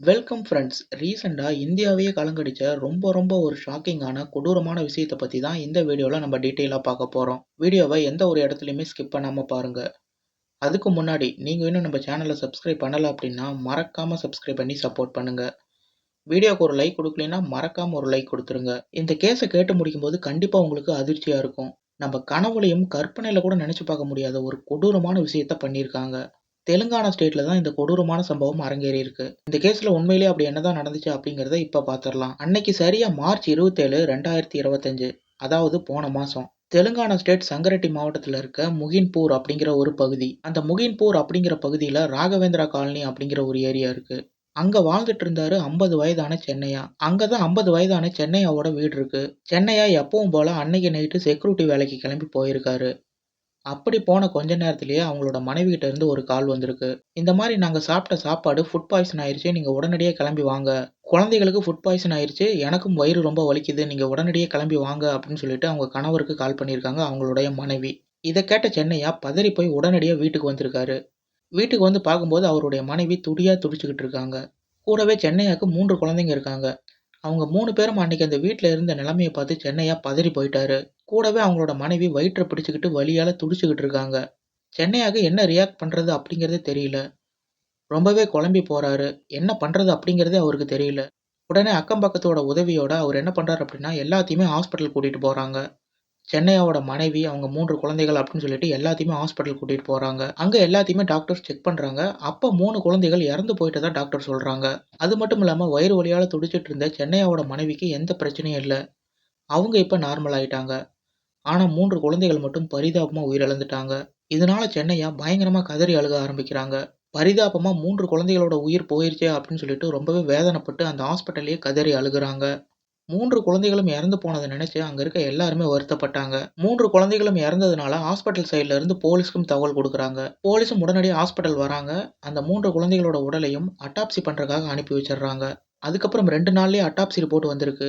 Welcome friends ரீசெண்டாக இந்தியாவையே கலங்கடிச்ச ரொம்ப ரொம்ப ஒரு ஷாக்கிங்கான கொடூரமான விஷயத்தை பற்றி தான் இந்த வீடியோவில் நம்ம டீட்டெயிலாக பார்க்க போகிறோம் வீடியோவை எந்த ஒரு இடத்துலையுமே ஸ்கிப் பண்ணாமல் பாருங்கள் அதுக்கு முன்னாடி நீங்கள் இன்னும் நம்ம சேனலை சப்ஸ்கிரைப் பண்ணலை அப்படின்னா மறக்காமல் சப்ஸ்கிரைப் பண்ணி சப்போர்ட் பண்ணுங்கள் வீடியோக்கு ஒரு லைக் கொடுக்கலனா மறக்காமல் ஒரு லைக் கொடுத்துருங்க. இந்த கேஸை கேட்டு முடிக்கும்போது கண்டிப்பாக உங்களுக்கு அதிர்ச்சியாக இருக்கும். நம்ம கனவுலையும் கற்பனையில் கூட நினச்சி பார்க்க முடியாத ஒரு கொடூரமான விஷயத்த பண்ணியிருக்காங்க. தெலுங்கானா ஸ்டேட்ல தான் இந்த கொடூரமான சம்பவம் அரங்கேறி இருக்கு இந்த கேஸ்ல உண்மையிலேயே அப்படி என்னதான் நடந்துச்சு அப்படிங்கறத இப்ப பாத்திரலாம் அன்னைக்கு சரியா மார்ச் இருபத்தேழு ரெண்டாயிரத்தி இருபத்தஞ்சு அதாவது போன மாசம் தெலுங்கானா ஸ்டேட் சங்கரெட்டி மாவட்டத்தில் இருக்க முகின்பூர் அப்படிங்கிற ஒரு பகுதி. அந்த முகின்பூர் அப்படிங்கிற பகுதியில் ராகவேந்திரா காலனி அப்படிங்கிற ஒரு ஏரியா இருக்கு. அங்கே வாழ்ந்துட்டு இருந்தாரு ஐம்பது வயதான சென்னையா. அங்கதான் ஐம்பது வயதான சென்னையாவோட வீடு இருக்கு. சென்னையா எப்பவும் போல அன்னைக்கு நைட்டு செக்யூரிட்டி வேலைக்கு கிளம்பி போயிருக்காரு. அப்படி போன கொஞ்ச நேரத்திலேயே அவங்களோட மனைவிகிட்ட இருந்து ஒரு கால் வந்திருக்கு. இந்த மாதிரி நாங்கள் சாப்பிட்ட சாப்பாடு ஃபுட் பாய்சன் ஆயிடுச்சு நீங்கள் உடனடியாக கிளம்பி வாங்க. குழந்தைகளுக்கு ஃபுட் பாய்சன் ஆயிடுச்சு எனக்கும் வயிறு ரொம்ப வலிக்குது நீங்கள் உடனடியாக கிளம்பி வாங்க அப்படின்னு சொல்லிட்டு அவங்க கணவருக்கு கால் பண்ணியிருக்காங்க அவங்களுடைய மனைவி. இதை கேட்ட சென்னையா பதறி போய் உடனடியாக வீட்டுக்கு வந்திருக்காரு. வீட்டுக்கு வந்து பார்க்கும்போது அவருடைய மனைவி துடியாக துடிச்சுக்கிட்டு இருக்காங்க. கூடவே சென்னையாவுக்கு மூன்று குழந்தைங்க இருக்காங்க. அவங்க மூணு பேரும் அன்னைக்கு அந்த வீட்டில் இருந்த நிலைமையை பார்த்து சென்னையா பதறி போயிட்டாரு. கூடவே அவங்களோட மனைவி வயிற்றை பிடிச்சிக்கிட்டு வலியால துடிச்சுக்கிட்டு இருக்காங்க. சென்னையாக என்ன ரியாக்ட் பண்றது அப்படிங்கிறதே தெரியல. ரொம்பவே குழம்பி போறாரு. என்ன பண்றது அப்படிங்கிறதே அவருக்கு தெரியல. உடனே அக்கம் பக்கத்தோட உதவியோட அவர் என்ன பண்றாரு அப்படின்னா எல்லாத்தையுமே ஹாஸ்பிட்டல் கூட்டிட்டு போறாங்க. சென்னையாவோட மனைவி அவங்க மூன்று குழந்தைகள் அப்படின்னு சொல்லிட்டு எல்லாத்தையுமே ஹாஸ்பிட்டல் கூட்டிட்டு போறாங்க. அங்க எல்லாத்தையுமே டாக்டர்ஸ் செக் பண்றாங்க. அப்ப மூணு குழந்தைகள் இறந்து போயிட்டதா டாக்டர் சொல்றாங்க. அது மட்டும் இல்லாம வயிறு வலியால துடிச்சிட்டு இருந்த சென்னையாவோட மனைவிக்கு எந்த பிரச்சனையும் இல்லை. அவங்க இப்ப நார்மல் ஆயிட்டாங்க. ஆனால் மூன்று குழந்தைகள் மட்டும் பரிதாபமாக உயிரிழந்துட்டாங்க. இதனால சென்னையா பயங்கரமாக கதறி அழுக ஆரம்பிக்கிறாங்க. பரிதாபமாக மூன்று குழந்தைகளோட உயிர் போயிருச்சே அப்படின்னு சொல்லிட்டு ரொம்பவே வேதனைப்பட்டு அந்த ஹாஸ்பிட்டல்லயே கதறி அழுகுறாங்க. மூன்று குழந்தைகளும் இறந்து போனதை நினைச்சு அங்க இருக்க எல்லாருமே வருத்தப்பட்டாங்க. மூன்று குழந்தைகளும் இறந்ததுனால ஹாஸ்பிட்டல் சைட்ல இருந்து போலீஸ்க்கும் தகவல் கொடுக்குறாங்க. போலீஸும் உடனடியாக ஹாஸ்பிட்டல் வராங்க. அந்த மூன்று குழந்தைகளோட உடலையும் அட்டாப்சி பண்றதுக்காக அனுப்பி வச்சிடுறாங்க. அதுக்கப்புறம் ரெண்டு நாள்லயே அட்டாப்சி ரிப்போர்ட் வந்திருக்கு.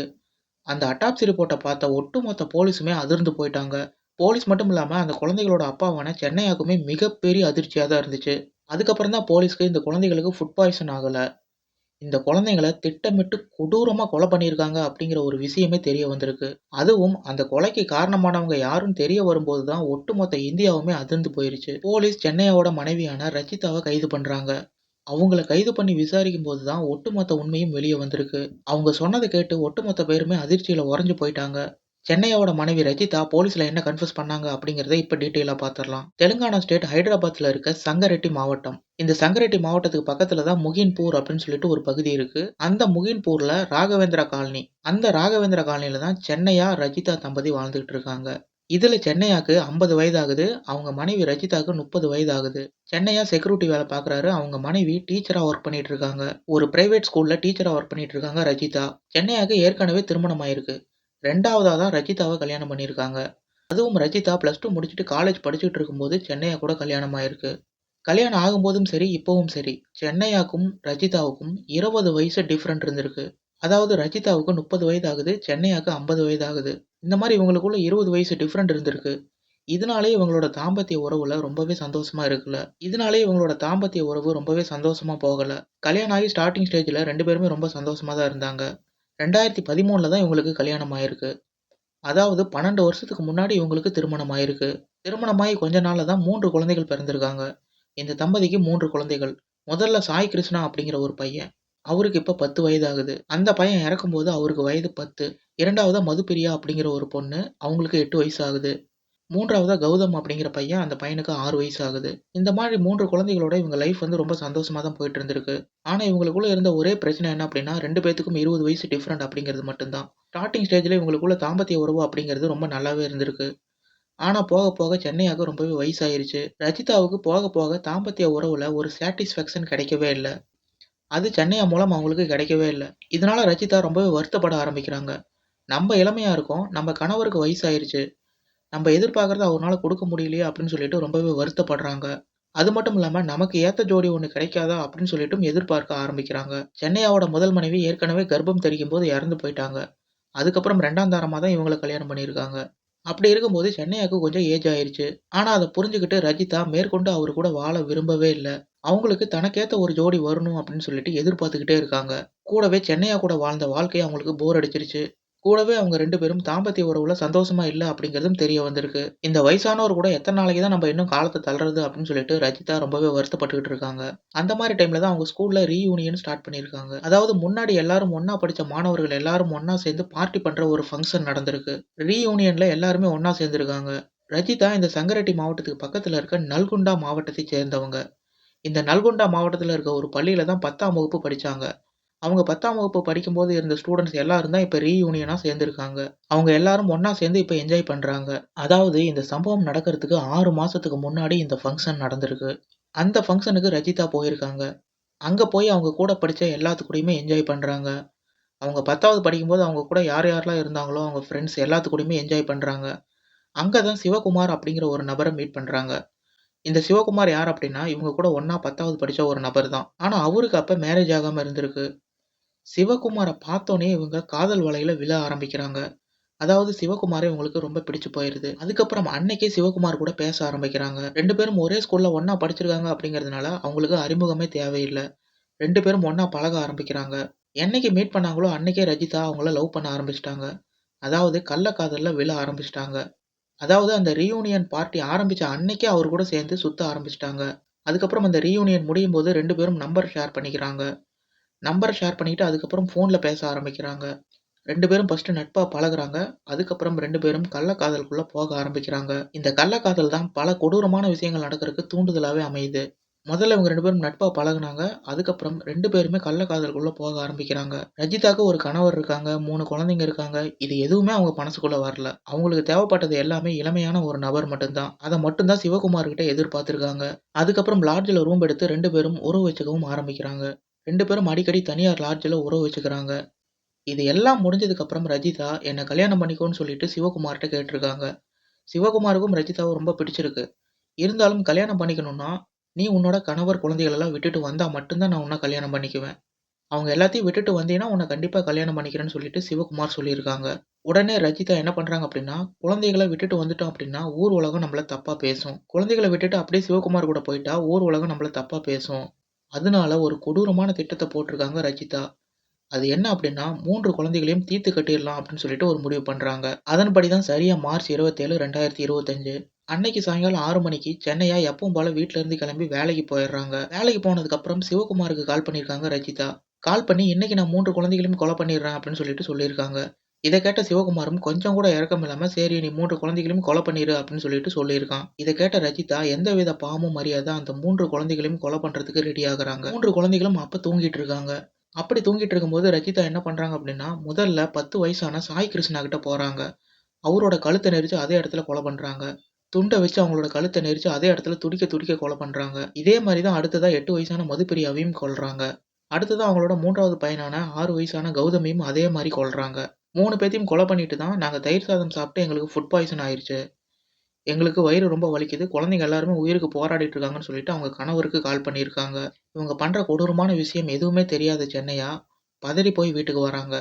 அந்த அட்டாப்சி ரிப்போர்ட்டை பார்த்த ஒட்டுமொத்த போலீஸுமே அதிர்ந்து போயிட்டாங்க. போலீஸ் மட்டும் இல்லாமல் அந்த குழந்தைகளோட அப்பாவான சென்னையாக்குமே மிகப்பெரிய அதிர்ச்சியாக தான் இருந்துச்சு. அதுக்கப்புறம் தான் போலீஸ்க்கு இந்த குழந்தைகளுக்கு ஃபுட் பாய்சன் ஆகலை. இந்த குழந்தைங்கள திட்டமிட்டு கொடூரமாக கொலை பண்ணியிருக்காங்க அப்படிங்கிற ஒரு விஷயமே தெரிய வந்திருக்கு. அதுவும் அந்த கொலைக்கு காரணமானவங்க யாரும் தெரிய வரும்போது தான் ஒட்டுமொத்த இந்தியாவுமே அதிர்ந்து போயிருச்சு. போலீஸ் சென்னையோட மனைவியான ரச்சிதாவை கைது பண்ணுறாங்க அவங்கள கைது பண்ணி விசாரிக்கும் போது தான் ஒட்டுமொத்த உண்மையும் வெளியே வந்திருக்கு. அவங்க சொன்னதை கேட்டு ஒட்டுமொத்த பேருமே அதிர்ச்சியில் உறைஞ்சு போயிட்டாங்க. சென்னையோட மனைவி ரஜிதா போலீஸ்ல என்ன கன்ஃபியூஸ் பண்ணாங்க அப்படிங்கறத இப்ப டீட்டெயிலா பாத்திரலாம் தெலுங்கானா ஸ்டேட் ஹைதராபாத்ல இருக்க சங்கரெட்டி மாவட்டம். இந்த சங்கரெட்டி மாவட்டத்துக்கு பக்கத்துல தான் முகின்பூர் அப்படின்னு சொல்லிட்டு ஒரு பகுதி இருக்கு. அந்த முகின்பூர்ல ராகவேந்திரா காலனி. அந்த ராகவேந்திரா காலனில தான் சென்னையா ரஜிதா தம்பதி வாழ்ந்துகிட்டு இருக்காங்க. இதில் சென்னையாக்கு ஐம்பது வயதாகுது அவங்க மனைவி ரஜிதாக்கு முப்பது வயதாகுது. சென்னையா செக்யூரிட்டி வேலை பார்க்குறாரு அவங்க மனைவி டீச்சராக ஒர்க் பண்ணிட்டு இருக்காங்க ஒரு பிரைவேட் ஸ்கூலில் டீச்சராக ஒர்க் பண்ணிட்டு இருக்காங்க ரஜிதா சென்னையாக்கு ஏற்கனவே திருமணம் ஆயிருக்கு. ரெண்டாவதாக தான் ரஜிதாவை கல்யாணம் பண்ணியிருக்காங்க. அதுவும் ரஜிதா ப்ளஸ் டூ முடிச்சுட்டு காலேஜ் படிச்சுட்டு இருக்கும்போது சென்னையா கூட கல்யாணம் ஆயிருக்கு. கல்யாணம் ஆகும்போதும் சரி இப்போவும் சரி. சென்னையாக்கும் ரஜிதாவுக்கும் இருபது வயசு டிஃப்ரெண்ட் இருந்திருக்கு. அதாவது ரஜிதாவுக்கு முப்பது வயது ஆகுது சென்னையாக்கு ஐம்பது வயது ஆகுது இந்த மாதிரி இவங்களுக்குள்ள இருபது வயசு டிஃப்ரெண்ட் இருந்திருக்கு. இதனாலே இவங்களோட தாம்பத்திய உறவுல ரொம்பவே சந்தோஷமா இருக்குல்ல. இதனாலே இவங்களோட தாம்பத்திய உறவு ரொம்பவே சந்தோஷமா போகல. கல்யாணம் ஆகி ஸ்டார்டிங் ஸ்டேஜில் ரெண்டு பேருமே ரொம்ப சந்தோஷமா தான் இருந்தாங்க. ரெண்டாயிரத்தி பதிமூணில் தான் இவங்களுக்கு கல்யாணம் ஆயிருக்கு. அதாவது பன்னெண்டு வருஷத்துக்கு முன்னாடி இவங்களுக்கு திருமணம் ஆயிருக்கு. திருமணமாகி கொஞ்ச நாளில் தான் மூன்று குழந்தைகள் பிறந்திருக்காங்க. இந்த தம்பதிக்கு மூன்று குழந்தைகள். முதல்ல சாய் கிருஷ்ணா அப்படிங்கிற ஒரு பையன். அவருக்கு இப்போ பத்து வயது ஆகுது அந்த பையன் இறக்கும்போது அவருக்கு வயது பத்து. இரண்டாவதாக மதுப்பிரியா அப்படிங்கிற ஒரு பொண்ணு அவங்களுக்கு எட்டு வயசு ஆகுது மூன்றாவதாக கௌதம் அப்படிங்கிற பையன் அந்த பையனுக்கு ஆறு வயசு ஆகுது இந்த மாதிரி மூன்று குழந்தைகளோட இவங்க லைஃப் வந்து ரொம்ப சந்தோஷமாக தான் போயிட்டு இருந்திருக்கு. ஆனால் இவங்களுக்குள்ள இருந்த ஒரே பிரச்சனை என்ன அப்படின்னா ரெண்டு பேத்துக்கும் இருபது வயசு டிஃப்ரெண்ட் அப்படிங்கிறது மட்டும்தான். ஸ்டார்டிங் ஸ்டேஜில் இவங்களுக்குள்ள தாம்பத்திய உறவு அப்படிங்கிறது ரொம்ப நல்லாவே இருந்திருக்கு. ஆனால் போக போக சென்னையாக ரொம்பவே வயசாயிருச்சு. ரஜிதாவுக்கு போக போக தாம்பத்திய உறவுல ஒரு சாட்டிஸ்ஃபேக்ஷன் கிடைக்கவே இல்லை. அது சென்னையா மூலம் அவங்களுக்கு கிடைக்கவே இல்லை. இதனால ரஜிதா ரொம்பவே வருத்தப்பட ஆரம்பிக்கிறாங்க. நம்ம இளமையா இருக்கோம். நம்ம கணவருக்கு வயசாயிருச்சு. நம்ம எதிர்பார்க்கறத அவரால் கொடுக்க முடியலையே அப்படின்னு சொல்லிட்டு ரொம்பவே வருத்தப்படுறாங்க. அது மட்டும் இல்லாமல் நமக்கு ஏற்ற ஜோடி ஒன்று கிடைக்காதா அப்படின்னு சொல்லிட்டும் எதிர்பார்க்க ஆரம்பிக்கிறாங்க. சென்னையாவோட முதல் மனைவி ஏற்கனவே கர்ப்பம் தெரிக்கும் போது இறந்து போயிட்டாங்க. அதுக்கப்புறம் ரெண்டாம் தாரமாக தான் இவங்களை கல்யாணம் பண்ணியிருக்காங்க. அப்படி இருக்கும்போது சென்னையாவுக்கு கொஞ்சம் ஏஜ் ஆயிடுச்சு ஆனால் அதை புரிஞ்சுக்கிட்டு ரஜிதா மேற்கொண்டு அவர் கூட வாழ விரும்பவே இல்லை. அவங்களுக்கு தனக்கேத்த ஒரு ஜோடி வரணும் அப்படின்னு சொல்லிட்டு எதிர்பார்த்துக்கிட்டே இருக்காங்க. கூடவே சென்னையா கூட வாழ்ந்த வாழ்க்கை அவங்களுக்கு போர் அடிச்சிருச்சு. கூடவே அவங்க ரெண்டு பேரும் தாம்பத்திய உறவுல சந்தோஷமா இல்ல அப்படிங்கிறதும் தெரிய வந்திருக்கு. இந்த வயசானவர் கூட எத்தனை நாளைக்கு தான் நம்ம இன்னும் காலத்தை தள்ளுறது அப்படின்னு சொல்லிட்டு ரஜிதா ரொம்பவே வருத்தப்பட்டுக்கிட்டு இருக்காங்க. அந்த மாதிரி டைம்ல தான் அவங்க ஸ்கூல்ல ரீயூனியன் ஸ்டார்ட் பண்ணியிருக்காங்க. அதாவது முன்னாடி எல்லாரும் ஒன்னா படிச்ச மாணவர்கள் எல்லாரும் ஒன்னா சேர்ந்து பார்ட்டி பண்ற ஒரு ஃபங்க்ஷன் நடந்திருக்கு. ரீயூனியன்ல எல்லாருமே ஒன்னா சேர்ந்திருக்காங்க. ரஜிதா இந்த சங்கரட்டி மாவட்டத்துக்கு பக்கத்துல இருக்க நல்கொண்டா மாவட்டத்தை சேர்ந்தவங்க. இந்த நல்கொண்டா மாவட்டத்தில் இருக்க ஒரு பள்ளியில் தான் 10ஆம் வகுப்பு படித்தாங்க அவங்க 10ஆம் வகுப்பு படிக்கும்போது இருந்த ஸ்டூடெண்ட்ஸ் எல்லாரும் தான் இப்போ ரீயூனியனாக சேர்ந்துருக்காங்க. அவங்க எல்லாரும் ஒன்றா சேர்ந்து இப்போ என்ஜாய் பண்ணுறாங்க அதாவது இந்த சம்பவம் நடக்கிறதுக்கு ஆறு மாதத்துக்கு முன்னாடி இந்த ஃபங்க்ஷன் நடந்திருக்கு. அந்த ஃபங்க்ஷனுக்கு ரஜிதா போயிருக்காங்க. அங்கே போய் அவங்க கூட படித்த எல்லாத்து கூடயுமே என்ஜாய் பண்ணுறாங்க அவங்க 10வது படிக்கும்போது அவங்க கூட யார் யாரெல்லாம் இருந்தாங்களோ அவங்க ஃப்ரெண்ட்ஸ் எல்லாத்து கூடயுமே என்ஜாய் பண்ணுறாங்க அங்கே தான் சிவகுமார் அப்படிங்கிற ஒரு நபரை மீட் பண்ணுறாங்க இந்த சிவகுமார் யார் அப்படின்னா, இவங்க கூட ஒண்ணா 10வது படிச்ச ஒரு நபர் தான். ஆனா அவருக்கு அப்ப மேரேஜ் ஆகாம இருந்திருக்கு. சிவகுமார பார்த்தோனே இவங்க காதல் வலையில விழ ஆரம்பிக்கிறாங்க. அதாவது சிவகுமார இவங்களுக்கு ரொம்ப பிடிச்சு போயிருது. அதுக்கப்புறம் அன்னைக்கே சிவகுமார் கூட பேச ஆரம்பிக்கிறாங்க. 2 பேரும் ஒரே ஸ்கூல்ல ஒண்ணா படிச்சிருக்காங்க அப்படிங்கிறதுனால அவங்களுக்கு அறிமுகமே தேவையில்ல. 2 பேரும் ஒண்ணா பழக ஆரம்பிக்கிறாங்க. என்னைக்கு மீட் பண்ணாங்களோ அன்னைக்கே ரஜிதா அவங்கள லவ் பண்ண ஆரம்பிச்சுட்டாங்க. அதாவது கள்ளக்காதல்ல விழ ஆரம்பிச்சுட்டாங்க. அதாவது அந்த ரீயூனியன் பார்ட்டி ஆரம்பிச்ச அன்னைக்கே அவர் கூட சேர்ந்து சுத்த ஆரம்பிச்சிட்டாங்க அதுக்கப்புறம் அந்த ரீயூனியன் முடியும் போது ரெண்டு பேரும் நம்பர் ஷேர் பண்ணிக்கிறாங்க. நம்பர் ஷேர் பண்ணிக்கிட்டு அதுக்கப்புறம் ஃபோனில் பேச ஆரம்பிக்கிறாங்க. ரெண்டு பேரும் ஃபஸ்ட்டு நட்பாக பழகுறாங்க. அதுக்கப்புறம் ரெண்டு பேரும் கள்ளக்காதலுக்குள்ளே போக ஆரம்பிக்கிறாங்க. இந்த கள்ளக்காதல் தான் பல கொடூரமான விஷயங்கள் நடக்கிறதுக்கு தூண்டுதலாகவே அமையுது. முதல்ல இவங்க ரெண்டு பேரும் நட்பாக பழகுனாங்க. அதுக்கப்புறம் ரெண்டு பேருமே கள்ளக்காதலுக்குள்ளே போக ஆரம்பிக்கிறாங்க. ரஜிதாக்கு ஒரு கணவர் இருக்காங்க. மூணு குழந்தைங்க இருக்காங்க. இது எதுவுமே அவங்க மனசுக்குள்ளே வரல. அவங்களுக்கு தேவைப்பட்டது எல்லாமே இளமையான ஒரு நபர் மட்டும்தான் அதை மட்டும்தான் சிவகுமார் கிட்ட எதிர்பார்த்திருக்காங்க. அதுக்கப்புறம் லாட்ஜில் ரூம் எடுத்து ரெண்டு பேரும் உறவு வச்சுக்கவும் ஆரம்பிக்கிறாங்க. ரெண்டு பேரும் அடிக்கடி தனியார் லாட்ஜில் உறவு வச்சுக்கிறாங்க. இது எல்லாம் முடிஞ்சதுக்கப்புறம் ரஜிதா என்னை கல்யாணம் பண்ணிக்கோன்னு சொல்லிட்டு சிவகுமார்கிட்ட கேட்டிருக்காங்க. சிவகுமாருக்கும் ரஜிதாவும் ரொம்ப பிடிச்சிருக்கு. இருந்தாலும் கல்யாணம் பண்ணிக்கணும்னா, நீ உன்னோட கணவர், குழந்தைகளெல்லாம் விட்டுட்டு வந்தால் மட்டும்தான் நான் உன்னை கல்யாணம் பண்ணிக்குவேன். அவங்க எல்லாத்தையும் விட்டுட்டு வந்தீங்கன்னா உன்னை கண்டிப்பாக கல்யாணம் பண்ணிக்கிறேன்னு சொல்லிட்டு சிவகுமார் சொல்லியிருக்காங்க. உடனே ரஜிதா என்ன பண்ணுறாங்க அப்படின்னா, குழந்தைகளை விட்டுட்டு வந்துட்டோம் அப்படின்னா ஊர் உலகம் நம்மள தப்பாக பேசும். குழந்தைகளை விட்டுட்டு அப்படியே சிவகுமார் கூட போயிட்டா ஊர் உலகம் நம்மள தப்பாக பேசும். அதனால ஒரு கொடூரமான திட்டத்தை போட்டிருக்காங்க ரஜிதா. அது என்ன அப்படின்னா மூன்று குழந்தைகளையும் தீர்த்து கட்டிடலாம் அப்படின்னு சொல்லிட்டு ஒரு முடிவு பண்ணுறாங்க அதன்படி தான் சரியாக மார்ச் 27, 2025 அன்னைக்கு சாயங்காலம் ஆறு மணிக்கு சென்னையா எப்பவும் போல வீட்டுல இருந்து கிளம்பி வேலைக்கு போயிடுறாங்க. வேலைக்கு போனதுக்கு அப்புறம் சிவகுமாருக்கு கால் பண்ணியிருக்காங்க ரஜிதா. கால் பண்ணி இன்னைக்கு நான் மூன்று குழந்தைகளையும் கொலை பண்ணிடுறேன் அப்படின்னு சொல்லிட்டு சொல்லியிருக்காங்க. இதை கேட்ட சிவகுமாரும் கொஞ்சம் கூட இறக்கம் இல்லாம சரி நீ மூன்று குழந்தைகளையும் கொலை பண்ணிரு அப்படின்னு சொல்லிட்டு சொல்லியிருக்கான். இதை கேட்ட ரஜிதா எந்தவித பாவமும் மரியாதை அந்த மூன்று குழந்தைகளையும் கொலை பண்றதுக்கு ரெடி ஆகுறாங்க. மூன்று குழந்தைகளும் அப்ப தூங்கிட்டு இருக்காங்க. அப்படி தூங்கிட்டு இருக்கும்போது ரஜிதா என்ன பண்றாங்க அப்படின்னா, முதல்ல 10 வயசான சாய் கிருஷ்ணா கிட்ட போறாங்க. அவரோட கழுத்தை நெரிச்சு அதே இடத்துல கொலை பண்றாங்க. துண்டை வச்சு அவங்களோட கழுத்தை நெரிச்சு அதே இடத்துல துடிக்க துடிக்க கொலை பண்ணுறாங்க இதே மாதிரி தான் அடுத்ததாக எட்டு வயசான மதுப்பிரியாவையும் கொள்றாங்க அடுத்ததா அவங்களோட மூன்றாவது பையனான ஆறு வயசான கௌதமையும் அதே மாதிரி கொள்றாங்க மூணு பேத்தையும் கொலை பண்ணிட்டு தான் நாங்கள் தயிர் சாதம் சாப்பிட்டு எங்களுக்கு ஃபுட் பாய்சன் ஆயிடுச்சு எங்களுக்கு வயிறு ரொம்ப வலிக்குது. குழந்தைங்க எல்லாருமே உயிருக்கு போராடிட்டு இருக்காங்கன்னு சொல்லிட்டு அவங்க கணவருக்கு கால் பண்ணியிருக்காங்க. இவங்க பண்ணுற கொடூரமான விஷயம் எதுவுமே தெரியாத சென்னையா பதறி போய் வீட்டுக்கு வராங்க.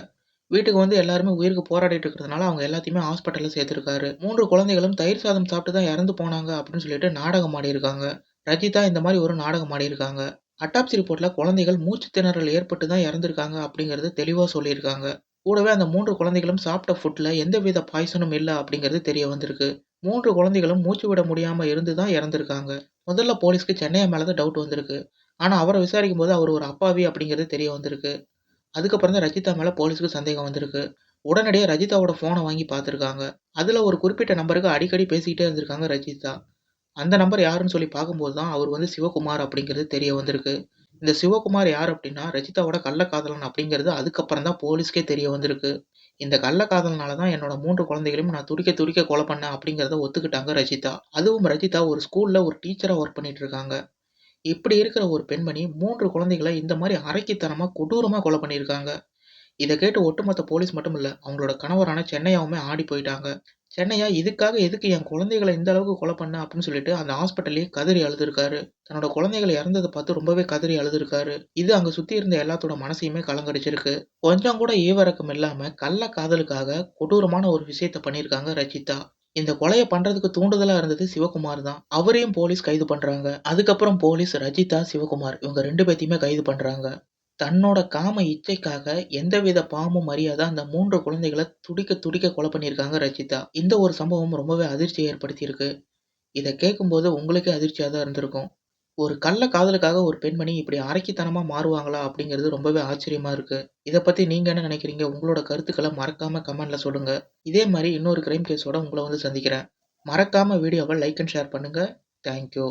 வீட்டுக்கு வந்து எல்லாருமே உயிருக்கு போராடிட்டு இருக்கிறதுனால அவங்க எல்லாத்தையுமே ஹாஸ்பிட்டலில் சேர்த்துருக்காரு மூன்று குழந்தைகளும் தயிர் சாதம் சாப்பிட்டு தான் இறந்து போனாங்க அப்படின்னு சொல்லிட்டு நாடகம் ஆடியிருக்காங்க. ரஜிதா இந்த மாதிரி ஒரு நாடகம் ஆடியிருக்காங்க. அட்டாப்சி ரிப்போர்ட்ல குழந்தைகள் மூச்சு திணறல் ஏற்பட்டு தான் இறந்துருக்காங்க அப்படிங்கிறது தெளிவாக சொல்லியிருக்காங்க. கூடவே அந்த மூன்று குழந்தைகளும் சாப்பிட்ட ஃபுட்ல எந்தவித பாய்சனும் இல்லை அப்படிங்கிறது தெரிய வந்திருக்கு. மூன்று குழந்தைகளும் மூச்சு விட முடியாம இருந்து தான் இறந்துருக்காங்க முதல்ல போலீஸ்க்கு சென்னையை மேலே தான் டவுட் வந்திருக்கு. ஆனால் அவரை விசாரிக்கும் போது அவர் ஒரு அப்பாவி அப்படிங்கிறது தெரிய வந்திருக்கு. அதுக்கப்புறம் தான் ரஜிதா மேலே போலீஸ்க்கு சந்தேகம் வந்திருக்கு. உடனடியாக ரஜிதாவோட ஃபோனை வாங்கி பார்த்துருக்காங்க அதில் ஒரு குறிப்பிட்ட நம்பருக்கு அடிக்கடி பேசிக்கிட்டே இருந்திருக்காங்க ரஜிதா. அந்த நம்பர் யாருன்னு சொல்லி பார்க்கும்போது தான் அவர் வந்து சிவகுமார் அப்படிங்கிறது தெரிய வந்திருக்கு. இந்த சிவகுமார் யார் அப்படின்னா ரஜிதாவோட கள்ளக்காதலன் அப்படிங்கிறது அதுக்கப்புறம் தான் போலீஸ்க்கே தெரிய வந்திருக்கு. இந்த கள்ளக்காதலனால தான் என்னோட மூன்று குழந்தைகளையும் நான் துடிக்க துடிக்க கொலை பண்ணேன் அப்படிங்கிறத ஒத்துக்கிட்டாங்க ரஜிதா. அதுவும் ரஜிதா ஒரு ஸ்கூலில் ஒரு டீச்சராக ஒர்க் பண்ணிட்டு இருக்காங்க. இப்படி இருக்கிற ஒரு பெண்மணி மூன்று குழந்தைகளை இந்த மாதிரி அரைக்கித்தனமாக கொடூரமாக கொலை பண்ணியிருக்காங்க. இதை கேட்டு ஒட்டுமொத்த போலீஸ் மட்டும் இல்லை அவங்களோட கணவரான சென்னையாவுமே ஆடி போயிட்டாங்க. சென்னையா இதுக்காக எதுக்கு என் குழந்தைகளை இந்த அளவுக்கு கொலை பண்ண அப்படின்னு சொல்லிட்டு அந்த ஹாஸ்பிட்டல்லேயே கதறி அழுதுருக்காரு. தன்னோட குழந்தைகள் இறந்ததை பார்த்து ரொம்பவே கதறி அழுதுருக்காரு. இது அங்க சுத்தி இருந்த எல்லாத்தோட மனசையுமே கலங்கடிச்சிருக்கு. கொஞ்சம் கூட ஈவிரக்கம் இல்லாம கள்ளக்காதலுக்காக கொடூரமான ஒரு விஷயத்த பண்ணியிருக்காங்க ரஜிதா. இந்த கொலையை பண்றதுக்கு தூண்டுதலா இருந்தது சிவகுமார் தான். அவரையும் போலீஸ் கைது பண்றாங்க. அதுக்கப்புறம் போலீஸ் ரஜிதா, சிவகுமார் இவங்க ரெண்டு பேத்தையுமே கைது பண்றாங்க. தன்னோட காம இச்சைக்காக எந்தவித பாமும் அறியாத அந்த மூன்று குழந்தைகளை துடிக்க துடிக்க கொலை பண்ணியிருக்காங்க ரஜிதா. இந்த ஒரு சம்பவம் ரொம்பவே அதிர்ச்சியை ஏற்படுத்தியிருக்கு. இதை கேட்கும்போது உங்களுக்கே அதிர்ச்சியாக தான் இருந்திருக்கும். ஒரு கள்ள காதலுக்காக ஒரு பெண்மணி இப்படி அரக்கித்தனமா மாறுவாங்களா? அப்படிங்கிறது ரொம்பவே ஆச்சரியமா இருக்கு. இத பத்தி நீங்க என்ன நினைக்கிறீங்க? உங்களோட கருத்துக்கள மறக்காம கமெண்ட்ல சொல்லுங்க. இதே மாரி இன்னொரு கிரைம் கேஸோட உங்கள வந்து சந்திக்கிறேன். மறக்காம வீடியோவ லைக் அண்ட் ஷேர் பண்ணுங்க. Thank you.